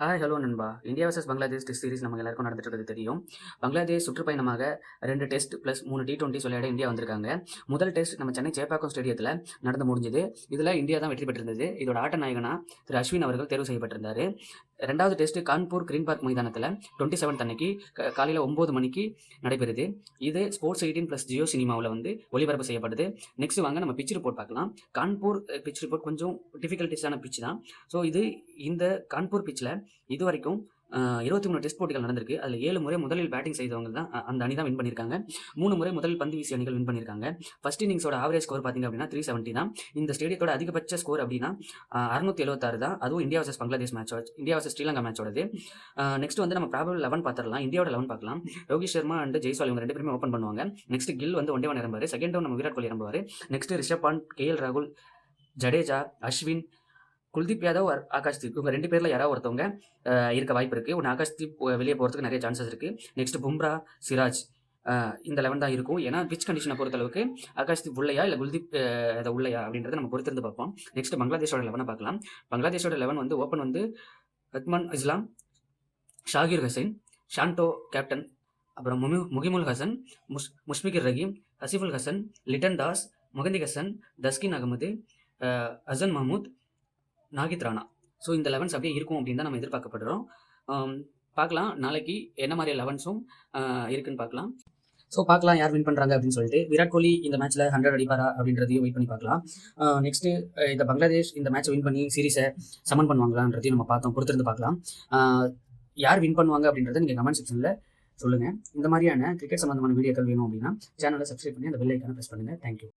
Hi hello நண்பா. India versus Bangladesh test series நம்ம எல்லாருக்கும் நடந்துட்டு இருக்கிறது தெரியும். பங்களாதேஷ் சுற்றுப்பயணமாக ரெண்டு டெஸ்ட் ப்ளஸ் மூணு டி டுவெண்ட்டி விளையாட இந்தியா வந்திருக்காங்க. முதல் டெஸ்ட் நம்ம சென்னை சேப்பாக்கம் ஸ்டேடியத்தில் நடந்து முடிஞ்சது. இதில் இந்தியா தான் வெற்றி பெற்றிருந்தது. இதோட ஆட்ட நாயகனா திரு அஸ்வின் அவர்கள் தேர்வு செய்யப்பட்டிருந்தார். ரெண்டாவது டெஸ்ட் கான்பூர் கிரீன் பார்க் மைதானத்தில் டுவெண்ட்டி செவன்த் அன்னைக்கு காலையில் ஒம்பது மணிக்கு நடைபெறுது. இது ஸ்போர்ட்ஸ் எயிட்டீன் ப்ளஸ் ஜியோ சினிமாவில் வந்து ஒளிபரப்பு செய்யப்படுது. நெக்ஸ்ட் வாங்க நம்ம பிச் ரிப்போர்ட் பார்க்கலாம். கான்பூர் பிச் ரிப்போர்ட் கொஞ்சம் டிஃபிகல்ட்டிஸான பிச் தான். ஸோ இது இந்த கான்பூர் பிச்சில் இது வரைக்கும் இருபத்தி மூணு டெஸ்ட் போட்டிகள் நடந்திருக்கு. அதில் ஏழு முறை முதலில் பேட்டிங் செய்தவங்க தான் அந்த அணி தான் வின் பண்ணியிருக்காங்க மூணு முறை முதல் பந்து வீசி அணிகள் வின் பண்ணியிருக்காங்க ஃபர்ஸ்ட் இன்னிங்ஸோட ஆவரேஜ் ஸ்கோர் பார்த்தீங்க அப்படின்னா த்ரீ செவன்ட்டி தான். இந்த ஸ்டேடியத்தோட அதிகபட்ச ஸ்கோர் அப்படின்னா அறுநூத்தி எழுபத்தாறு தான். அதுவும் India versus Bangladesh match India versus Sri Lanka மேட்சோடது next வந்து நம்ம ப்ராபபிள் லெவன் பார்த்துடலாம் இந்தியாவோட லெவன் பார்க்கலாம் ரோஹித் சர்மா அண்ட் ஜெய்ஸ்வால் இவங்க ரெண்டு பேருமே ஓப்பன் பண்ணுவாங்க. நெக்ஸ்ட் கில் வந்து ஒன் டே ஒன் இறம்பாரு. செகண்ட் டவுன் நம்ம Virat Kohli இறம்புவார். Next Rishabh Pant K L ராகுல் ஜடேஜா அஸ்வின் குல்தீப் யாதவ் ஆகாஷ்தீப். ஆகாஷ் இவங்க ரெண்டு பேரில் யாராவது ஒருத்தவங்க இருக்க வாய்ப்பு இருக்குது ஒன்று ஆகாஷ் தீப் வெளியே போகிறதுக்கு நிறைய சான்சஸ் இருக்குது நெக்ஸ்ட் பும்ரா சிராஜ் இந்த லெவன் தான் இருக்கும். ஏன்னா பிச் கண்டிஷனை பொறுத்தளவுக்கு ஆகாஷ் தீப் உள்ளையா இல்லை குல்தீப் அதை உள்ளையா அப்படின்றத நம்ம பொறுத்திருந்து பார்ப்போம். நெக்ஸ்ட் பங்களாதேஷோட லெவனை பார்க்கலாம். பங்களாதேஷோட லெவன் வந்து ஓப்பன் வந்து ரத்மான் இஸ்லாம் ஷாகிர் ஹசைன் ஷாண்டோ கேப்டன் அப்புறம் முமி முகிமுல் ஹசன் முஷ் முஷ்பிகர் ரஹீம் ஹசிஃபுல் ஹசன் லிட்டன் தாஸ் முகந்தி ஹசன் தஸ்கின் அகமது ஹசன் மஹமூத் நாகித் ராணா ஸோ இந்த லெவன்ஸ் அப்படியே இருக்கும் அப்படின்னு தான் நம்ம எதிர்பார்க்கப்படுறோம். பார்க்கலாம். நாளைக்கு என்ன மாதிரி லெவன்ஸும் இருக்குன்னு பார்க்கலாம். ஸோ பார்க்கலாம் யார் வின் பண்ணுறாங்க அப்படின்னு சொல்லிட்டு. விராட் கோலி இந்த மேட்ச்சில் ஹண்ட்ரட் அடிப்பாரா அப்படின்றதையும் வெயிட் பண்ணி பார்க்கலாம். நெக்ஸ்ட்டு இந்த பங்களாதேஷ் இந்த மேட்ச்சை வின் பண்ணி சீரிஸை சமன் பண்ணுவாங்களான்றதையும் நம்ம பார்த்தோம். பொறுத்திருந்து பார்க்கலாம். யார் வின் பண்ணுவாங்க அப்படின்றத நீங்கள் கமெண்ட் செக்ஷனில் சொல்லுங்கள் இந்த மாதிரியான கிரிக்கெட் சம்மந்தமான வீடியோக்கள் வேணும் அப்படின்னா சேனலை சப்ஸ்கிரைப் பண்ணி அந்த பெல் ஐக்கானை ப்ரெஸ் பண்ணுங்கள் தேங்க்யூ